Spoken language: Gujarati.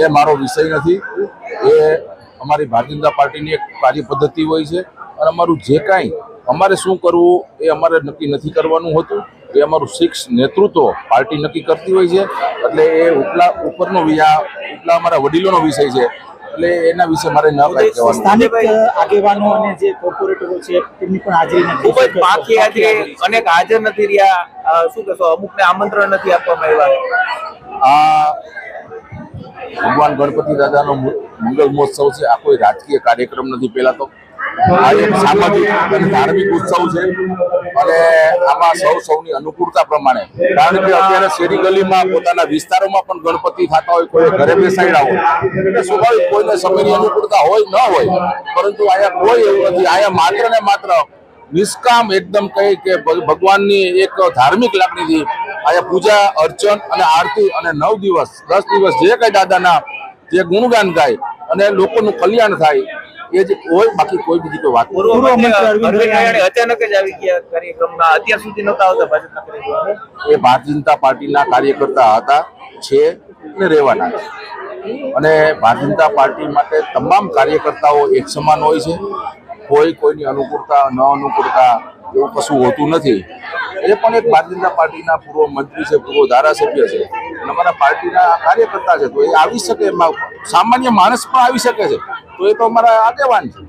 એ મારો વિષય નથી. એ અમારી ભારતીય જનતા પાર્ટીની એક કાર્ય પદ્ધતિ હોય છે. અને અમારું જે કાંઈ અમારે શું કરવું એ અમારે નક્કી નથી કરવાનું હોતું. એ અમારું શિક્ષ નેતૃત્વ પાર્ટી નક્કી કરતી હોય છે. એટલે એ ઉપલા ઉપરનો વિષય ઉપલા અમારા વડીલોનો વિષય છે. એટલે એના વિશે મારે ન સ્થાનિક આગેવાનો અને જે કોર્પોરેટરો છે તેમની પણ હાજરી નથી. ખૂબ જ બાકી હાજરી અનેક હાજર નથી રહ્યા. શું કહેશો? અમુકને આમંત્રણ નથી આપવામાં આવ્યા. આ ભગવાન ગણપતિ દાદાનો મંગલ મહોત્સવ છે. આ કોઈ રાજકીય કાર્યક્રમ નથી. પહેલા તો આ એક સામાજિક અને ધાર્મિક ઉત્સવ છે. અને આમાં સૌ સૌની અનુકૂળતા પ્રમાણે. કારણ કે અત્યારે શેરી ગલીમાં પોતાના વિસ્તારોમાં પણ ગણપતિ થતા હોય કોઈ ઘરે બેસાડ્યા હોય. એટલે સ્વાભાવિક કોઈને સમયની અનુકૂળતા હોય, ન હોય. પરંતુ અહીંયા કોઈ એવું નથી. અહીંયા માત્ર ને માત્ર નિષ્કામ એકદમ કહી કે ભગવાનની એક ધાર્મિક લાગણીથી અહીંયા પૂજા અર્ચન અને આરતી અને નવ દિવસ દસ દિવસ જે કઈ દાદાના જે ગુણગાન ગાય અને લોકોનું કલ્યાણ થાય એ જ હોય બાકી કોઈ બીજી કોઈ વાત અચાનક જ આવી ગયા કાર્યક્રમમાં અત્યાર સુધી નહોતા આવતા ભાજપના એ ભારતીય જનતા પાર્ટીના કાર્યકર્તા હતા છે અને રહેવાના છે. અને ભારતીય જનતા પાર્ટી માટે તમામ કાર્યકર્તાઓ એક સમાન હોય છે. કોઈ કોઈની અનુકૂળતા ન અનુકૂળતા એવું કશું હોતું નથી. એ પણ એક ભારતીય જનતા પાર્ટીના પૂર્વ મંત્રી છે, પૂર્વ ધારાસભ્ય છે. અને અમારા પાર્ટીના કાર્યકર્તા છે. તો એ આવી શકે એમાં સામાન્ય માણસ પણ આવી શકે છે. તો એ તો અમારા આગેવાન છે.